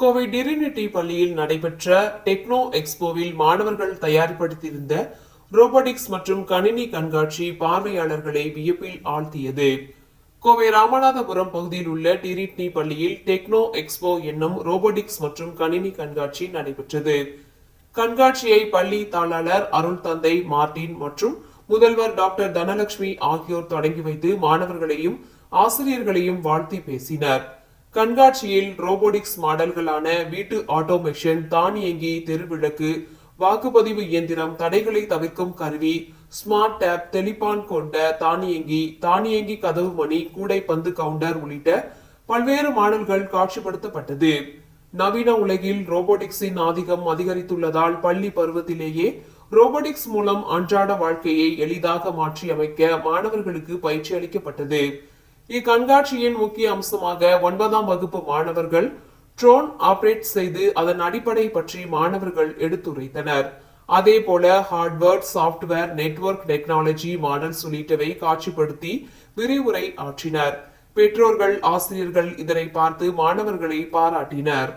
Kovai Trinity பள்ளியில் நடைபெற்ற techno எக்ஸ்போவில் மாணவர்கள் தயார்படுத்தியிருந்த ரோபோட்டிக்ஸ் மற்றும் கணினி கண்காட்சி பார்வையாளர்களை வியப்பில் ஆழ்த்தியது. கோவை ராமநாதபுரம் பகுதியில் உள்ள டிரிட்னி பள்ளியில் டெக்னோ எக்ஸ்போ என்னும் ரோபோட்டிக்ஸ் மற்றும் கணினி கண்காட்சி நடைபெற்றது. கண்காட்சியை பள்ளி தாளாளர் அருள் தந்தை மார்டின் மற்றும் முதல்வர் டாக்டர் தனலட்சுமி ஆகியோர் தொடங்கி வைத்து மாணவர்களையும் ஆசிரியர்களையும் வாழ்த்தி பேசினர். கண்காட்சியில் ரோபோட்டிக்ஸ் மாடல்களான வீட்டு ஆட்டோமேஷன் தானியங்கி தெருவிளக்கு வாக்குப்பதிவு இயந்திரம் தடைகளை தவிர்க்கும் கருவி ஸ்மார்ட் டேப் தெளிப்பான் கொண்ட தானியங்கி தானியங்கி கதவு மணி கூடைப்பந்து கவுண்டர் உள்ளிட்ட பல்வேறு மாடல்கள் காட்சிப்படுத்தப்பட்டது. நவீன உலகில் ரோபோட்டிக்ஸின் ஆதிக்கம் அதிகரித்துள்ளதால் பள்ளி பருவத்திலேயே ரோபோட்டிக்ஸ் மூலம் அன்றாட வாழ்க்கையை எளிதாக மாற்றி அமைக்க மாணவர்களுக்கு பயிற்சி அளிக்கப்பட்டது. இக்கண்காட்சியின் முக்கிய அம்சமாக ஒன்பதாம் வகுப்பு மாணவர்கள் ட்ரோன் ஆபரேட் செய்து அதன் அடிப்படை பற்றி மாணவர்கள் எடுத்துரைத்தனர். அதே போல hardware software network technology models உள்ளிட்டவை காட்சிப்படுத்தி விரிவுரை ஆற்றினர். பெற்றோர்கள் ஆசிரியர்கள் இதனை பார்த்து மாணவர்களை பாராட்டினர்.